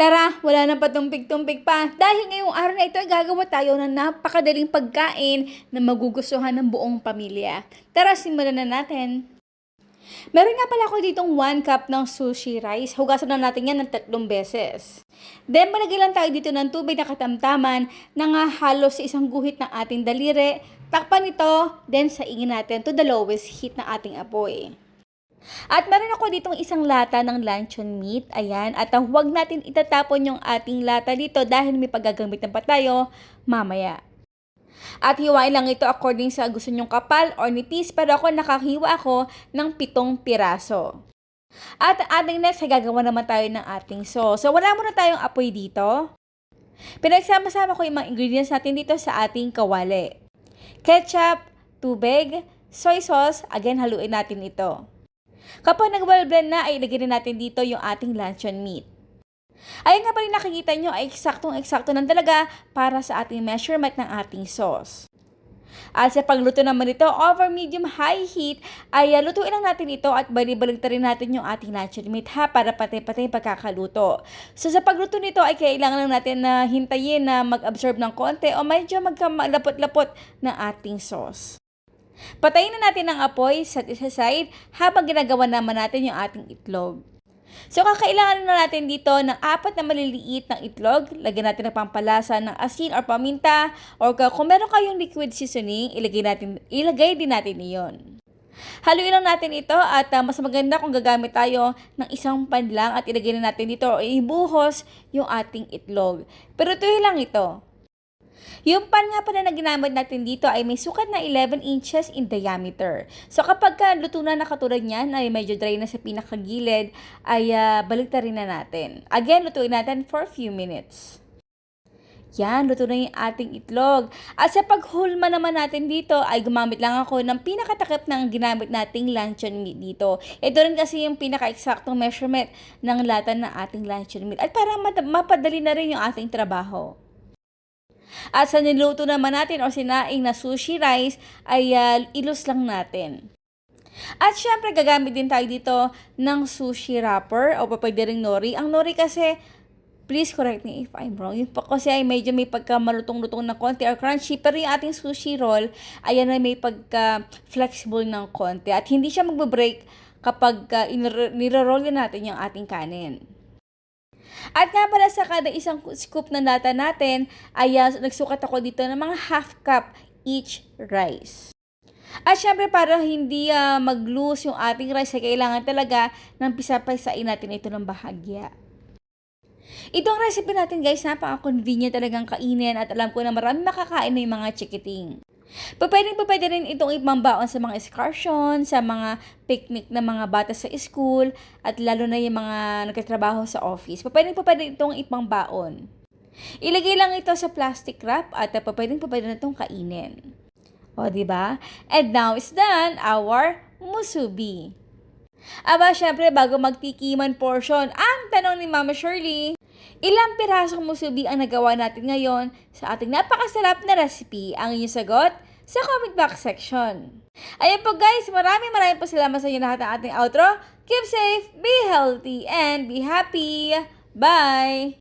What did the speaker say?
Tara, wala na patumpik-tumpik pa. Dahil ngayong araw na ito ay gagawa tayo ng napakadaling pagkain na magugustuhan ng buong pamilya. Tara, simulan na natin. Meron nga pala ako ditong 1 cup ng sushi rice. Hugasan na natin yan ng tatlong beses. Then, malagay lang tayo dito ng tubig na katamtaman na nga halos sa isang guhit ng ating daliri. Takpan ito, then saingin natin to the lowest heat ng ating apoy. At meron ako ditong isang lata ng luncheon meat. Ayan. At uh, huwag natin itatapon yung ating lata dito dahil may paggagamitan pa tayo mamaya. At hiwain lang ito according sa gusto nyong kapal or nipis. Pero ako nakahiwa ako ng pitong piraso. At ating next, ay gagawa naman tayo ng ating sauce. So, wala muna tayong apoy dito. Pinagsama-sama ko yung mga ingredients natin dito sa ating kawali. Ketchup, tubig, soy sauce, again, haluin natin ito. Kapag nag-well-blend na, ay ilagay na natin dito yung ating luncheon meat. Ayun nga pa rin nakikita nyo ay eksaktong-eksakto lang talaga para sa ating measurement ng ating sauce. At sa pagluto naman nito, over medium high heat, ay uh, lutuin lang natin ito at balibalik rin natin yung ating luncheon meat ha para patay-patay pagkakaluto. So sa pagluto nito ay kailangan lang natin na hintayin na mag-absorb ng konti o medyo magkalapot-lapot ng ating sauce. Patayin na natin ang apoy sa isa side habang ginagawa naman natin yung ating itlog. So, kakailangan na natin dito ng apat na maliliit ng itlog. Lagyan natin ng pampalasa ng asin or paminta. Or kung meron kayong liquid seasoning, ilagay, natin, ilagay din natin iyon. Haluin lang natin ito at uh, mas maganda kung gagamit tayo ng isang pan lang at ilagay na natin dito o ibuhos yung ating itlog. Pero tuloy lang ito. Yung pan nga pala na ginamit natin dito ay may sukat na 11 inches in diameter. So kapag ka luto na na katulad niyan ay medyo dry na sa pinakagilid ay uh, baliktarin na natin. Again, lutuin natin for a few minutes. Yan, luto na yung ating itlog. At sa paghulma naman natin dito, ay gumamit lang ako ng pinakatakip ng ginamit nating luncheon meat dito. Ito rin kasi yung pinaka-eksaktong measurement ng lata ng ating luncheon meat. At para mapadali na rin yung ating trabaho. At sa niluto naman natin o sinaing na sushi rice ay uh, ilus lang natin. At syempre gagamit din tayo dito ng sushi wrapper o pwede ring nori. Ang nori kasi, please correct me if I'm wrong. Yung kasi ay medyo may pagka malutong-lutong na konti or crunchy. Pero yung ating sushi roll, ayan ay may pagka flexible ng konti. At hindi siya magbe-break kapag uh, nire-roll natin yung ating kanin. At nga pala sa kada isang scoop ng data natin, ay uh, nagsukat ako dito ng mga half cup each rice. At syempre para hindi uh, mag-loose yung ating rice, ay kailangan talaga ng pisapaysain natin ito ng bahagya. Itong recipe natin guys, napaka-convenient talagang kainin at alam ko na marami makakain na yung mga chikiting. Pwedeng pwede rin itong ipambaon sa mga excursion, sa mga picnic ng mga bata sa school, at lalo na yung mga nagtatrabaho sa office. Pwedeng pwede itong ipambaon. Ilagay lang ito sa plastic wrap at uh, pwedeng pwede na itong kainin. O, di ba? And now is done our musubi. Aba, syempre, bago magtikiman portion, ang tanong ni Mama Shirley, Ilang pirasong musubi ang nagawa natin ngayon sa ating napakasarap na recipe? Ang inyong sagot sa comment box section. Ayan po guys, maraming maraming po salamat sa inyo lahat ng ating outro. Keep safe, be healthy, and be happy. Bye!